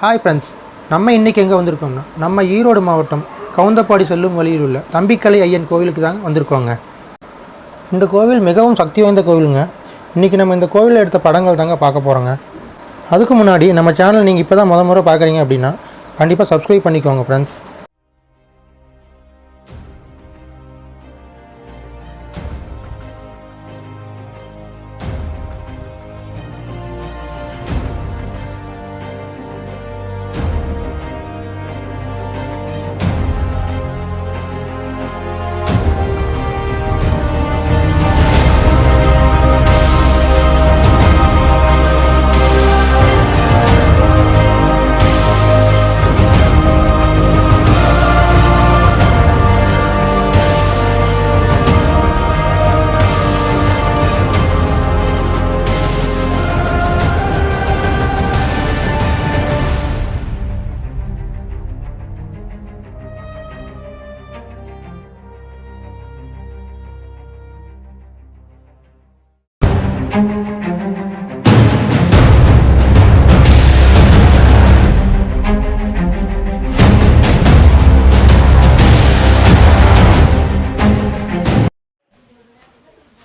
Hi friends நம்ம இன்றைக்கி எங்கே வந்திருக்கோம்னா நம்ம ஈரோடு மாவட்டம் கவுந்தப்பாடி செல்லும் வழியில் உள்ள தம்பிக்கலை ஐயன் கோவிலுக்கு தாங்க வந்திருக்கோங்க. இந்த கோவில் மிகவும் சக்தி வாய்ந்த கோவிலுங்க. இன்றைக்கி நம்ம இந்த கோவிலில் எடுத்த படங்கள் தாங்க பார்க்க போகிறோங்க அதுக்கு முன்னாடி நம்ம சேனல் நீங்கள் இப்போ தான் முத முறை பார்க்குறீங்க அப்படின்னா கண்டிப்பாக சப்ஸ்கிரைப் பண்ணிக்கோங்க ஃப்ரெண்ட்ஸ்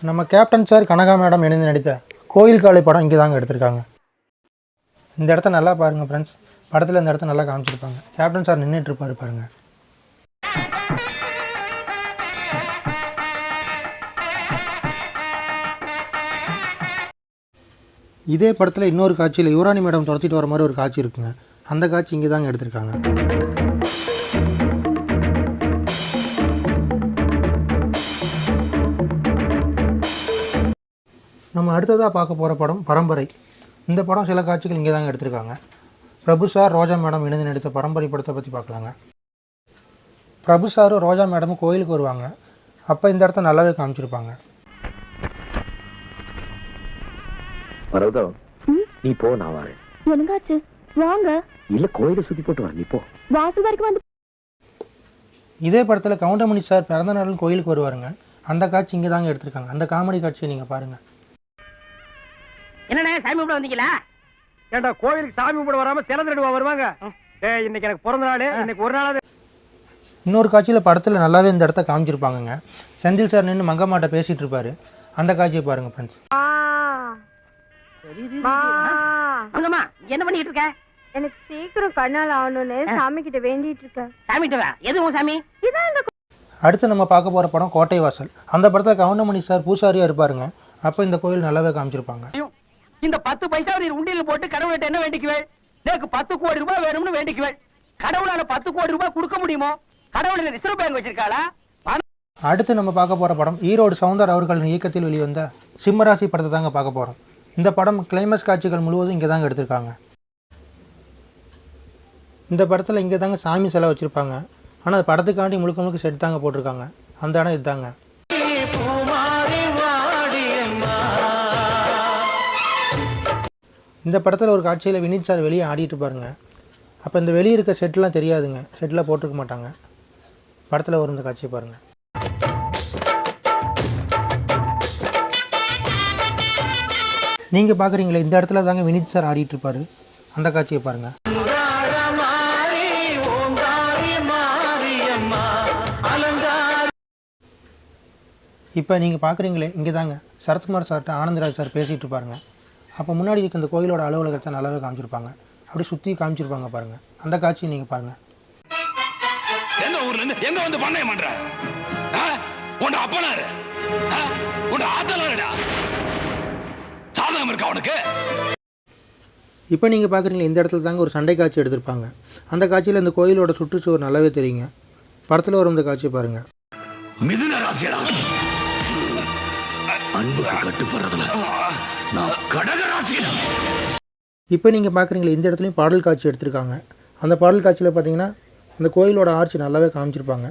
நம்ம கேப்டன் சார் கனகா மேடம் இணைந்து நடித்த கோயில் காலை படம் இங்கே தாங்க எடுத்திருக்காங்க. இந்த இடத்த நல்லா பாருங்கள் ஃப்ரெண்ட்ஸ் படத்தில் இந்த இடத்த நல்லா காமிச்சிருப்பாங்க. கேப்டன் சார் நின்றுட்டு பாருங்கள் இதே படத்தில் இன்னொரு காட்சியில் யுவராணி மேடம் துரத்திட்டு வர மாதிரி ஒரு காட்சி இருக்குங்க. அந்த காட்சி இங்கே தாங்க எடுத்திருக்காங்க. நம்ம அடுத்ததாக பார்க்க போகிற படம் பரம்பரை. இந்த படம் சில காட்சிகள் இங்கே தாங்க எடுத்திருக்காங்க. பிரபு சார் ரோஜா மேடம் இணைந்து நடித்த பரம்பரை படத்தை பற்றி பார்க்கலாங்க. பிரபு சாரும் ரோஜா மேடமும் கோயிலுக்கு வருவாங்க. அப்போ இந்த இடத்த நல்லாவே காமிச்சிருப்பாங்க. பரவதோ நீ போ நான் வரேன். என்னங்காச்சு? வாங்க. இல்ல கோயிலை சுத்தி போட்டு வா நீ போ. வாசல் வரைக்கும் வந்து இதே படத்தில் கவுண்டமணி சார் பிறந்த நாளும் கோயிலுக்கு வருவாருங்க. அந்த காட்சி இங்கே தாங்க எடுத்திருக்காங்க. அந்த காமெடி காட்சியை நீங்கள் பாருங்கள் என்னண்ணே சாமி கும்பிட வந்தீங்களா? ஏண்டா கோவிலுக்கு சாமி கும்பிட வராம சில திருடுவா வருவாங்க? டேய் இன்னைக்கு எனக்கு பிறந்த நாள். இன்னைக்கு ஒரு நாளாவது. இன்னொரு காட்சியில் படத்தில் நல்லாவே இந்த இடத்த காமிச்சிருப்பாங்கங்க. செந்தில் சார் நின்று மங்கம்மாட்ட பேசிகிட்டு இருப்பாரு. அந்த காட்சியை பாருங்கள் ஃப்ரெண்ட்ஸ் அங்கம்மா என்ன பண்ணிட்டு இருக்க? எனக்கு சீக்கிரம் கண்ணால் ஆகணும்னு சாமி கிட்ட வேண்டிட்டு இருக்கேன். சாமிட்டு வா. எது உன் சாமி? இதான் இந்த அடுத்து நம்ம பார்க்க போகிற படம் கோட்டை வாசல். அந்த படத்தில் கவுண்டமணி சார் பூசாரியாக இருப்பாருங்க. அப்போ இந்த கோயில் நல்லாவே காமிச்சிருப்பாங்க. இந்த பத்து பைசா நீ உண்டியில் போட்டு கடவுள்கிட்ட என்ன வேண்டிக்குவேன் எனக்கு பத்து கோடி ரூபாய் வேணும்னு வேண்டிக்குவேன் கடவுளால பத்து கோடி ரூபாய் கொடுக்க முடியுமோ? கடவுள் ரிசர்வ் பேங்க் வச்சிருக்காளா? அடுத்து நம்ம பார்க்க போகிற படம் ஈரோடு சவுந்தர் அவர்களின் இயக்கத்தில் வெளிவந்த சிம்மராசி படத்தை தாங்க பார்க்க போகிறோம் இந்த படம் கிளைமஸ் காட்சிகள் முழுவதும் இங்கே தாங்க எடுத்திருக்காங்க. இந்த படத்தில் இங்கே தாங்க சாமி சிலை வச்சுருப்பாங்க ஆனால் படத்துக்காண்டி முழுக்க முழுக்க செட் தாங்க போட்டிருக்காங்க. அந்த இடம் இதுதாங்க. இந்த படத்தில் ஒரு காட்சியில் வினீத் சார் வெளியே ஆடிட்டு பாருங்க. அப்போ இந்த வெளியே இருக்க செட்லாம் தெரியாதுங்க. செட்டில் போட்டிருக்க மாட்டாங்க. படத்தில் வரும் இந்த காட்சியை பாருங்கள் நீங்கள் பார்க்குறீங்களே இந்த இடத்துல தாங்க வினீத் சார் ஆடிட்டு இருப்பாரு. அந்த காட்சியை பாருங்கள் இப்போ நீங்கள் பார்க்குறீங்களே இங்கே தாங்க சரத்குமார் சார்கிட்ட ஆனந்தராஜ் சார் பேசிகிட்டு இருப்பாருங்க. அப்போ முன்னாடி இருக்க இந்த கோயிலோட அலுவலகத்தை நல்லாவே காமிச்சிருப்பாங்க. அப்படி சுற்றி காமிச்சிருப்பாங்க பாருங்கள் அந்த காட்சியை நீங்கள் பாருங்கள் எந்த எங்க வந்து பண்ணையம் பண்ற? ஆ? உன் அப்பனாரு? உன் ஆத்தலாருடா சாதகம் இருக்கா உனக்கு? இப்போ நீங்கள் பார்க்குறீங்களே இந்த இடத்துல தாங்க ஒரு சண்டை காட்சி எடுத்திருப்பாங்க. அந்த காட்சியில் இந்த கோயிலோட சுற்றுச்சுவர் நல்லாவே தெரியுங்க. படத்தில் வரும் இந்த காட்சியை பாருங்கள் மிதுன ராசியடா. அன்புக்கு கட்டுப்படுறதுல நான் கடக இப்போ நீங்கள் பார்க்குறீங்களே இந்த இடத்துலையும் பாடல் காட்சி எடுத்திருக்காங்க. அந்த பாடல் காட்சியில் பார்த்தீங்கன்னா அந்த கோயிலோட ஆர்ச்சி நல்லாவே காமிச்சிருப்பாங்க.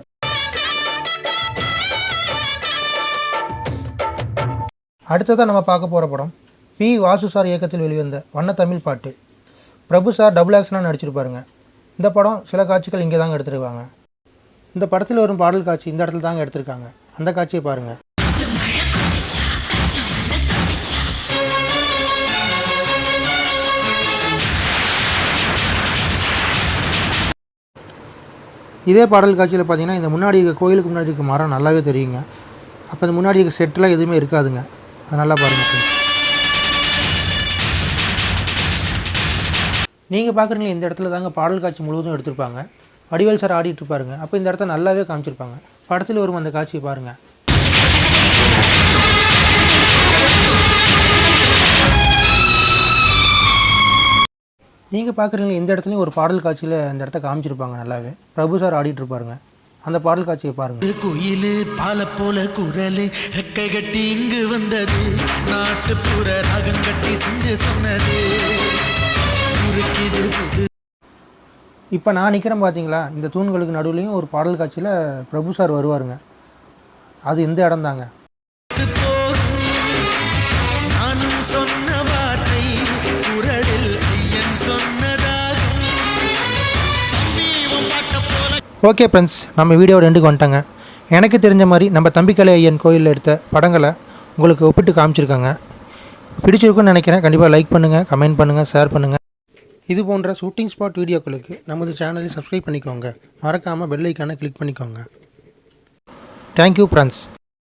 அடுத்ததாக நம்ம பார்க்க போகிற படம் பி வாசு சார் இயக்கத்தில் வெளிவந்த வண்ண தமிழ் பாட்டு. பிரபு சார் டபுள் ஆக்ஷனாக நடிச்சிருப்பாருங்க. இந்த படம் சில காட்சிகள் இங்கே தாங்க எடுத்திருக்காங்க. இந்த படத்தில் வரும் பாடல் காட்சி இந்த இடத்துல தாங்க எடுத்திருக்காங்க. அந்த காட்சியை பாருங்கள் இதே பாடல் காட்சியில் பார்த்தீங்கன்னா இந்த முன்னாடி இருக்க கோயிலுக்கு முன்னாடி இருக்க மரம் நல்லாவே தெரியுங்க. அப்போ இந்த முன்னாடி இருக்க செட்டெலாம் எதுவுமே இருக்காதுங்க. அது நல்லா பாருங்கள் நீங்கள் பார்க்குறீங்களா இந்த இடத்துல தாங்க பாடல் காட்சி முழுவதும் எடுத்திருப்பாங்க. வடிவேல் சார் ஆடிட்டு இருப்பாருங்க. அப்போ இந்த இடத்த நல்லாவே காமிச்சிருப்பாங்க. படத்தில் வரும் அந்த காட்சியை பாருங்கள் நீங்கள் பார்க்குறீங்களா இந்த இடத்துலையும் ஒரு பாடல் காட்சியில் இந்த இடத்த காமிச்சிருப்பாங்க நல்லாவே. பிரபு சார் ஆடிட்டு இருப்பாருங்க. அந்த பாடல் காட்சியை பாருங்கள் குயிலு பால போல குரலு ரெக்கை கட்டி இங்கு வந்தது. நாட்டுப்புற ராகம் கட்டி சிந்து சொன்னது. இப்போ நான் நிற்கிறேன் பார்த்தீங்களா இந்த தூண்களுக்கு நடுவுலையும் ஒரு பாடல் காட்சியில் பிரபு சார் வருவாருங்க. அது இந்த இடம் தாங்க ஓகே ஃப்ரெண்ட்ஸ் நம்ம வீடியோ ரெண்டுக்கு வந்துட்டாங்க. எனக்கு தெரிஞ்ச மாதிரி நம்ம தம்பிக்கலை ஐயன் கோயிலில் எடுத்த படங்களை உங்களுக்கு ஒப்பிட்டு காமிச்சிருக்காங்க. பிடிச்சிருக்குன்னு நினைக்கிறேன். கண்டிப்பாக லைக் பண்ணுங்கள் கமெண்ட் பண்ணுங்கள் ஷேர் பண்ணுங்கள் இது போன்ற ஷூட்டிங் ஸ்பாட் வீடியோக்களுக்கு நமது சேனலை சப்ஸ்கிரைப் பண்ணிக்கோங்க. மறக்காமல் பெல் ஐக்கானை கிளிக் பண்ணிக்கோங்க. Thank you friends